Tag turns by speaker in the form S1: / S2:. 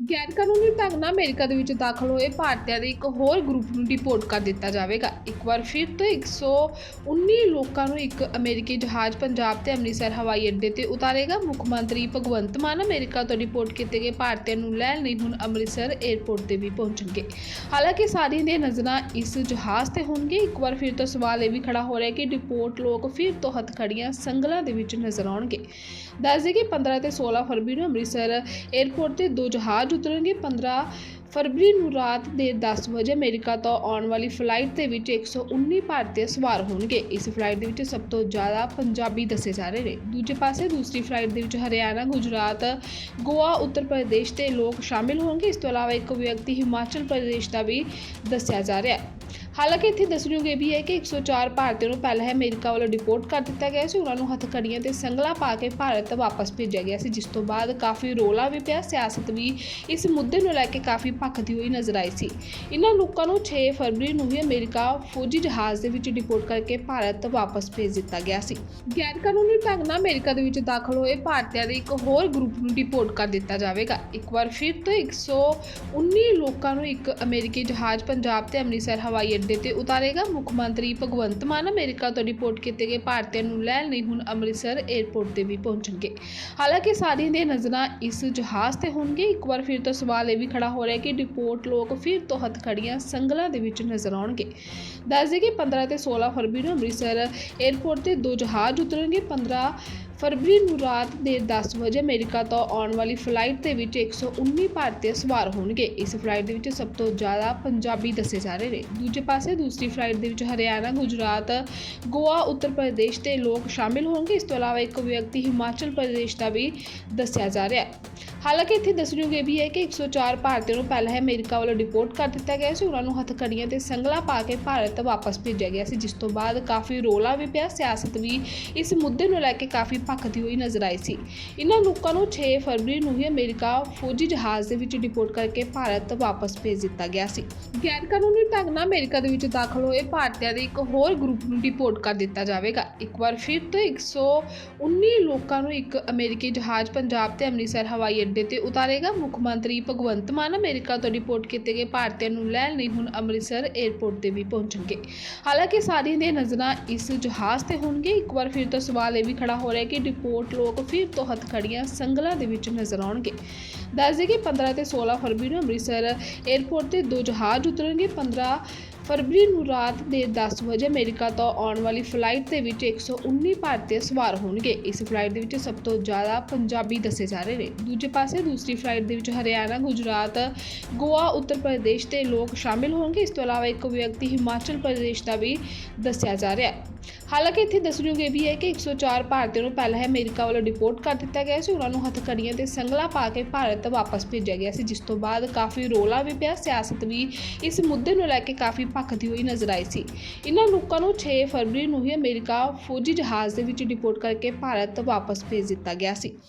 S1: ਗੈਰ ਕਾਨੂੰਨੀ ਢੰਗ ਨਾਲ ਅਮਰੀਕਾ ਦੇ ਵਿੱਚ ਦਾਖਲ ਹੋਏ ਭਾਰਤੀਆਂ ਦੇ ਇੱਕ ਹੋਰ ਗਰੁੱਪ ਨੂੰ ਡਿਪੋਰਟ ਕਰ ਦਿੱਤਾ ਜਾਵੇਗਾ। ਇੱਕ ਵਾਰ ਫਿਰ ਤੋਂ 119 ਲੋਕਾਂ ਨੂੰ ਇੱਕ ਅਮਰੀਕੀ ਜਹਾਜ਼ ਪੰਜਾਬ ਤੇ ਅੰਮ੍ਰਿਤਸਰ, ਹਵਾਈ ਅੱਡੇ ਤੇ ਉਤਾਰੇਗਾ। ਮੁੱਖ ਮੰਤਰੀ ਭਗਵੰਤ ਮਾਨ ਅਮਰੀਕਾ ਤੋਂ ਡਿਪੋਰਟ ਕੀਤੇ ਗਏ ਭਾਰਤੀਆਂ ਨੂੰ ਲੈਣ ਲਈ ਹੁਣ ਅੰਮ੍ਰਿਤਸਰ ਏਅਰਪੋਰਟ ਤੇ ਵੀ ਪਹੁੰਚਣਗੇ। ਹਾਲਾਂਕਿ ਸਾਰੀਆਂ ਦੀਆਂ ਨਜ਼ਰਾਂ ਇਸ ਜਹਾਜ਼ ਤੇ ਹੋਣਗੇ ਇੱਕ ਵਾਰ ਫਿਰ ਤੋਂ ਸਵਾਲ ਇਹ ਵੀ ਖੜਾ ਹੋ ਰਿਹਾ ਕਿ ਡਿਪੋਰਟ ਲੋਕ ਫਿਰ ਤੋਂ ਹੱਥਖੜੀਆਂ ਸੰਗਲਾਂ ਦੇ ਵਿੱਚ ਨਜ਼ਰ ਆਉਣਗੇ। ਦੱਸਦੇ ਕਿ 15 ਤੇ 16 ਫਰਵਰੀ ਨੂੰ ਅੰਮ੍ਰਿਤਸਰ ਏਅਰਪੋਰਟ ਤੇ ਦੋ ਜਹਾਜ਼ ਉਤਰਨਗੇ 15 ਫਰਵਰੀ ਨੂੰ ਰਾਤ ਦੇ 10 ਵਜੇ ਅਮਰੀਕਾ ਤੋਂ ਆਉਣ ਵਾਲੀ ਫਲਾਈਟ ਦੇ ਵਿੱਚ 119 ਭਾਰਤੀ ਸਵਾਰ ਹੋਣਗੇ। ਇਸ ਫਲਾਈਟ ਦੇ ਵਿੱਚ ਸਭ ਤੋਂ ਜ਼ਿਆਦਾ ਪੰਜਾਬੀ ਦੱਸੇ ਜਾ ਰਹੇ ਨੇ। ਦੂਜੇ ਪਾਸੇ ਦੂਸਰੀ ਫਲਾਈਟ ਦੇ ਵਿੱਚ ਹਰਿਆਣਾ, ਗੁਜਰਾਤ, ਗੋਆ, ਉੱਤਰ ਪ੍ਰਦੇਸ਼ ਦੇ ਲੋਕ ਸ਼ਾਮਿਲ ਹੋਣਗੇ। ਇਸ ਤੋਂ ਇਲਾਵਾ ਇੱਕ ਵਿਅਕਤੀ ਹਿਮਾਚਲ ਪ੍ਰਦੇਸ਼ ਦਾ ਵੀ ਦੱਸਿਆ ਜਾ ਰਿਹਾ ਹੈ। ਹਾਲਾਂਕਿ ਇੱਥੇ ਦੱਸਣਯੋਗ ਇਹ ਵੀ ਹੈ ਕਿ 104 ਭਾਰਤੀਆਂ ਨੂੰ ਪਹਿਲਾਂ ਹੀ ਅਮਰੀਕਾ ਵੱਲੋਂ ਡਿਪੋਰਟ ਕਰ ਦਿੱਤਾ ਗਿਆ ਸੀ। ਉਹਨਾਂ ਨੂੰ ਹੱਥਕੜੀਆਂ ਤੇ ਸੰਗਲਾ ਪਾ ਕੇ ਭਾਰਤ ਵਾਪਸ ਭੇਜਿਆ ਗਿਆ ਸੀ, ਜਿਸ ਤੋਂ ਬਾਅਦ ਕਾਫੀ ਰੋਲਾ ਵੀ ਪਿਆ। ਸਿਆਸਤ ਵੀ ਇਸ ਮੁੱਦੇ ਨੂੰ ਲੈ ਕੇ ਕਾਫੀ ਭਖਦੀ ਹੋਈ ਨਜ਼ਰ ਆਈ ਸੀ। ਇਹਨਾਂ ਲੋਕਾਂ ਨੂੰ 6 ਫਰਵਰੀ ਨੂੰ ਹੀ ਅਮਰੀਕਾ ਫੌਜੀ ਜਹਾਜ਼ ਦੇ ਵਿੱਚ ਡਿਪੋਰਟ ਕਰਕੇ ਭਾਰਤ ਵਾਪਸ ਭੇਜ ਦਿੱਤਾ ਗਿਆ ਸੀ। ਗੈਰ ਕਾਨੂੰਨੀ ਢੰਗ ਨਾਲ ਅਮਰੀਕਾ ਦੇ ਵਿੱਚ ਦਾਖਲ ਹੋਏ ਭਾਰਤੀਆਂ ਦੇ ਇੱਕ ਹੋਰ ਗਰੁੱਪ ਨੂੰ ਡਿਪੋਰਟ ਕਰ ਦਿੱਤਾ ਜਾਵੇਗਾ। ਇੱਕ ਵਾਰ ਫਿਰ ਤੋਂ 119 ਲੋਕਾਂ ਨੂੰ ਇੱਕ ਅਮਰੀਕੀ ਜਹਾਜ਼ ਪੰਜਾਬ ਤੇ ਅੰਮ੍ਰਿਤਸਰ, ਹਵਾਈ ਅੱਡੇ ਤੇ ਉਤਾਰੇਗਾ। ਮੁੱਖ ਮੰਤਰੀ ਭਗਵੰਤ ਮਾਨ ਅਮਰੀਕਾ ਤੋਂ ਰਿਪੋਰਟ ਕੀਤੇ ਗਏ ਭਾਰਤੀਆਂ ਨੂੰ ਲੈਣ ਲਈ ਹੁਣ ਅੰਮ੍ਰਿਤਸਰ ਏਅਰਪੋਰਟ ਤੇ ਵੀ ਪਹੁੰਚਣਗੇ। ਹਾਲਾਂਕਿ ਸਾਰੀਆਂ ਦੀਆਂ ਨਜ਼ਰਾਂ ਇਸ ਜਹਾਜ਼ ਤੇ ਹੋਣਗੇ ਇੱਕ ਵਾਰ ਫਿਰ ਤੋਂ ਸਵਾਲ ਇਹ ਵੀ ਖੜਾ ਹੋ ਰਿਹਾ ਕਿ ਰਿਪੋਰਟ ਲੋਕ ਫਿਰ ਤੋਂ ਹੱਥਖੜੀਆਂ ਸੰਗਲਾਂ ਦੇ ਵਿੱਚ ਨਜ਼ਰ ਆਉਣਗੇ। ਦੱਸ ਦੱਸਦੇ ਕਿ 15 ਤੇ 16 ਫਰਵਰੀ ਨੂੰ ਅੰਮ੍ਰਿਤਸਰ ਏਅਰਪੋਰਟ ਤੇ ਦੋ ਜਹਾਜ਼ ਉਤਰਨਗੇ। 15 ਫਰਵਰੀ ਨੂੰ ਰਾਤ ਦੇ 10 ਵਜੇ ਅਮਰੀਕਾ ਤੋਂ ਆਉਣ ਵਾਲੀ ਫਲਾਈਟ ਦੇ ਵਿੱਚ 119 ਭਾਰਤੀ ਸਵਾਰ ਹੋਣਗੇ। ਇਸ ਫਲਾਈਟ ਦੇ ਵਿੱਚ ਸਭ ਤੋਂ ਜ਼ਿਆਦਾ ਪੰਜਾਬੀ ਦੱਸੇ ਜਾ ਰਹੇ ਨੇ। ਦੂਜੇ ਪਾਸੇ ਦੂਸਰੀ ਫਲਾਈਟ ਦੇ ਵਿੱਚ ਹਰਿਆਣਾ, ਗੁਜਰਾਤ, ਗੋਆ, ਉੱਤਰ ਪ੍ਰਦੇਸ਼ ਦੇ ਲੋਕ ਸ਼ਾਮਿਲ ਹੋਣਗੇ। ਇਸ ਤੋਂ ਇਲਾਵਾ ਇੱਕ ਵਿਅਕਤੀ ਹਿਮਾਚਲ ਪ੍ਰਦੇਸ਼ ਦਾ ਵੀ ਦੱਸਿਆ ਜਾ ਰਿਹਾ ਹੈ। ਹਾਲਾਂਕਿ ਇੱਥੇ ਦੱਸਣਯੋਗ ਇਹ ਵੀ ਹੈ ਕਿ 104 ਭਾਰਤੀਆਂ ਨੂੰ ਪਹਿਲਾਂ ਹੀ ਅਮਰੀਕਾ ਵੱਲੋਂ ਡਿਪੋਰਟ ਕਰ ਦਿੱਤਾ ਗਿਆ ਸੀ। ਉਹਨਾਂ ਨੂੰ ਹੱਥਕੜੀਆਂ ਤੇ ਸੰਗਲਾ ਪਾ ਕੇ ਭਾਰਤ ਵਾਪਸ ਭੇਜਿਆ ਗਿਆ ਸੀ, ਜਿਸ ਤੋਂ ਬਾਅਦ ਕਾਫੀ ਰੋਲਾ ਵੀ ਪਿਆ। ਸਿਆਸਤ ਵੀ ਇਸ ਮੁੱਦੇ ਨੂੰ ਲੈ ਕੇ ਕਾਫੀ ਭਖਦੀ ਹੋਈ ਨਜ਼ਰ ਆਈ ਸੀ। ਇਹਨਾਂ ਲੋਕਾਂ ਨੂੰ 6 ਫਰਵਰੀ ਨੂੰ ਹੀ ਅਮਰੀਕਾ ਫੌਜੀ ਜਹਾਜ਼ ਦੇ ਵਿੱਚ ਡਿਪੋਰਟ ਕਰਕੇ ਭਾਰਤ ਵਾਪਸ ਭੇਜ ਦਿੱਤਾ ਗਿਆ ਸੀ। ਗੈਰ ਕਾਨੂੰਨੀ ਢੰਗ ਨਾਲ ਅਮਰੀਕਾ ਦੇ ਵਿੱਚ ਦਾਖਲ ਹੋਏ ਭਾਰਤੀਆਂ ਦੇ ਇੱਕ ਹੋਰ ਗਰੁੱਪ ਨੂੰ ਡਿਪੋਰਟ ਕਰ ਦਿੱਤਾ ਜਾਵੇਗਾ। ਇੱਕ ਵਾਰ ਫਿਰ ਤੋਂ 119 ਲੋਕਾਂ ਨੂੰ ਇੱਕ ਅਮਰੀਕੀ ਜਹਾਜ਼ ਪੰਜਾਬ ਤੇ ਅੰਮ੍ਰਿਤਸਰ, ਹਵਾਈ ਅੱਡੇ ਤੇ ਉਤਾਰੇਗਾ। ਮੁੱਖ ਮੰਤਰੀ ਭਗਵੰਤ ਮਾਨ ਅਮਰੀਕਾ ਤੋਂ ਡਿਪੋਰਟ ਕੀਤੇ ਗਏ ਭਾਰਤੀਆਂ ਨੂੰ ਲੈਣ ਲਈ ਹੁਣ ਅੰਮ੍ਰਿਤਸਰ ਏਅਰਪੋਰਟ ਤੇ ਵੀ ਪਹੁੰਚਣਗੇ। ਹਾਲਾਂਕਿ ਸਾਰੀਆਂ ਦੀਆਂ ਨਜ਼ਰਾਂ ਇਸ ਜਹਾਜ਼ ਤੇ ਹੋਣਗੇ ਇੱਕ ਵਾਰ ਫਿਰ ਤੋਂ ਸਵਾਲ ਇਹ ਵੀ ਖੜਾ ਹੋ ਰਿਹਾ ਕਿ ਰਿਪੋਰਟ ਲੋਕ ਫਿਰ ਤੋਂ ਹੱਥਖੜੀਆਂ ਸੰਗਲਾਂ ਦੇ ਵਿੱਚ ਨਜ਼ਰ ਆਉਣਗੇ। ਦੱਸਦੇ ਕਿ 15 ਤੇ 16 ਫਰਵਰੀ ਨੂੰ ਅੰਮ੍ਰਿਤਸਰ ਏਅਰਪੋਰਟ ਤੇ ਦੋ ਜਹਾਜ਼ ਉਤਰਨਗੇ। 15 ਫਰਵਰੀ ਨੂੰ ਰਾਤ ਦੇ 10 ਵਜੇ ਅਮਰੀਕਾ ਤੋਂ ਆਉਣ ਵਾਲੀ ਫਲਾਈਟ ਦੇ ਵਿੱਚ 119 ਭਾਰਤੀ ਸਵਾਰ ਹੋਣਗੇ। ਇਸ ਫਲਾਈਟ ਦੇ ਵਿੱਚ ਸਭ ਤੋਂ ਜ਼ਿਆਦਾ ਪੰਜਾਬੀ ਦੱਸੇ ਜਾ ਰਹੇ ਨੇ। ਦੂਜੇ ਪਾਸੇ ਦੂਸਰੀ ਫਲਾਈਟ ਦੇ ਵਿੱਚ ਹਰਿਆਣਾ, ਗੁਜਰਾਤ, ਗੋਆ, ਉੱਤਰ ਪ੍ਰਦੇਸ਼ ਦੇ ਲੋਕ ਸ਼ਾਮਿਲ ਹੋਣਗੇ। ਇਸ ਤੋਂ ਇਲਾਵਾ ਇੱਕ ਵਿਅਕਤੀ ਹਿਮਾਚਲ ਪ੍ਰਦੇਸ਼ ਦਾ ਵੀ ਦੱਸਿਆ ਜਾ ਰਿਹਾ ਹੈ। ਹਾਲਾਂਕਿ ਇੱਥੇ ਦੱਸਣਯੋਗ ਇਹ ਵੀ ਹੈ ਕਿ 104 ਭਾਰਤੀਆਂ ਨੂੰ ਪਹਿਲਾਂ ਹੀ ਅਮਰੀਕਾ ਵੱਲੋਂ ਡਿਪੋਰਟ ਕਰ ਦਿੱਤਾ ਗਿਆ ਸੀ। ਉਹਨਾਂ ਨੂੰ ਹੱਥਕੜੀਆਂ ਤੇ ਸੰਗਲਾ ਪਾ ਕੇ ਭਾਰਤ ਵਾਪਸ ਭੇਜਿਆ ਗਿਆ ਸੀ, ਜਿਸ ਤੋਂ ਬਾਅਦ ਕਾਫੀ ਰੋਲਾ ਵੀ ਪਿਆ। ਸਿਆਸਤ ਵੀ ਇਸ ਮੁੱਦੇ ਨੂੰ ਲੈ ਕੇ ਕਾਫੀ ਭਖਦੀ ਹੋਈ ਨਜ਼ਰ ਆਈ ਸੀ। ਇਹਨਾਂ ਲੋਕਾਂ ਨੂੰ 6 ਫਰਵਰੀ ਨੂੰ ਹੀ ਅਮਰੀਕਾ ਫੌਜੀ ਜਹਾਜ਼ ਦੇ ਵਿੱਚ ਡਿਪੋਰਟ ਕਰਕੇ ਭਾਰਤ ਵਾਪਸ ਭੇਜ ਦਿੱਤਾ ਗਿਆ ਸੀ।